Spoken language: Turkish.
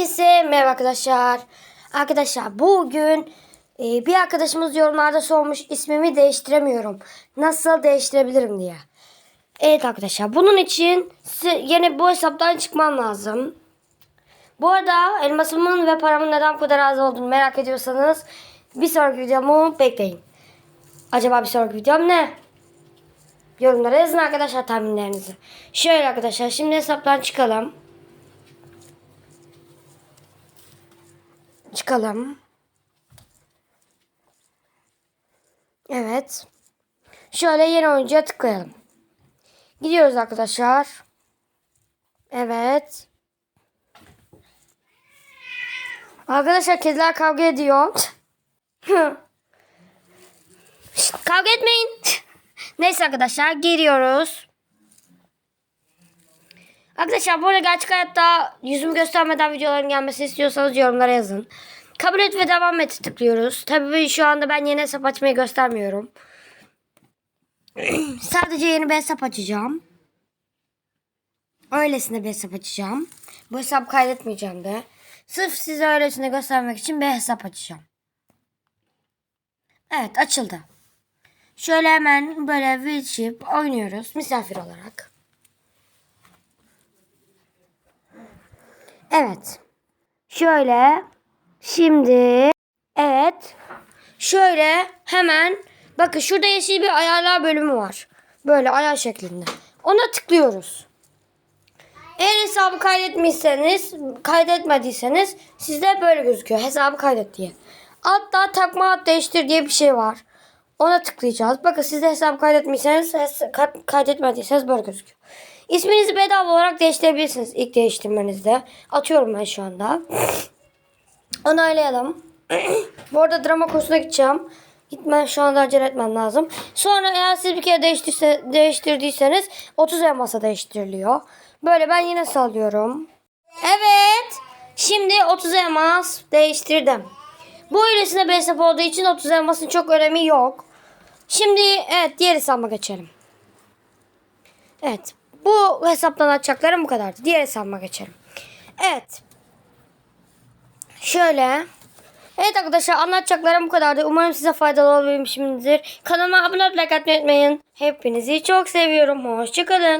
Herkese merhaba arkadaşlar. Arkadaşlar bugün e, bir arkadaşımız yorumlarda sormuş ismimi değiştiremiyorum. Nasıl değiştirebilirim diye. Evet arkadaşlar bunun için yine bu hesaptan çıkmam lazım. Bu arada elmasımın ve paramın neden bu kadar az olduğunu merak ediyorsanız bir sonraki videomu bekleyin. Acaba bir sonraki videom ne? Yorumlara yazın arkadaşlar tahminlerinizi. Şöyle arkadaşlar şimdi hesaptan çıkalım. Çıkalım. Evet. Şöyle yeni oyuncuya tıklayalım. Gidiyoruz arkadaşlar. Evet. Arkadaşlar kediler kavga ediyor. Kavga etmeyin. Neyse arkadaşlar giriyoruz. Arkadaşlar arada gerçek hayatta yüzümü göstermeden videoların gelmesini istiyorsanız yorumlara yazın. Kabul et ve devam et tıklıyoruz. Tabii şu anda ben yeni hesap açmayı göstermiyorum. Sadece yeni bir hesap açacağım. Öylesine bir hesap açacağım. Bu hesap kaydetmeyeceğim de. Sırf size öylesine göstermek için bir hesap açacağım. Evet açıldı. Şöyle hemen böyle Witchip oynuyoruz misafir olarak. Evet. Şöyle. Şimdi. Evet. Şöyle hemen. Bakın şurada yeşil bir ayarlar bölümü var. Böyle ayar şeklinde. Ona tıklıyoruz. Eğer hesabı kaydetmişseniz, kaydetmediyseniz sizde böyle gözüküyor. Hesabı kaydet diye. Altta takma ad değiştir diye bir şey var. Ona tıklayacağız. Bakın siz de hesabı kaydetmişseniz, kaydetmediyseniz böyle gözüküyor. İsminizi bedava olarak değiştirebilirsiniz ilk değiştirmenizde. Atıyorum ben şu anda. Onaylayalım. Bu arada drama kursuna gideceğim. Gitmem şu anda acele etmem lazım. Sonra eğer siz bir kere değiştirse, değiştirdiyseniz 30 elmasa değiştiriliyor. Böyle ben yine sallıyorum. Evet. Şimdi 30 elmas değiştirdim. Bu öylesine bir hesap olduğu için 30 elmasın çok önemi yok. Şimdi evet diğer hesabıma geçelim. Evet. Bu hesaptan açacaklarım bu kadardı. Diğer hesabıma geçelim. Evet. Şöyle. Evet arkadaşlar anlatacaklarım bu kadardı. Umarım size faydalı olabilmişimdir. Kanalıma abone atmayı unutmayın. Hepinizi çok seviyorum. Hoşçakalın.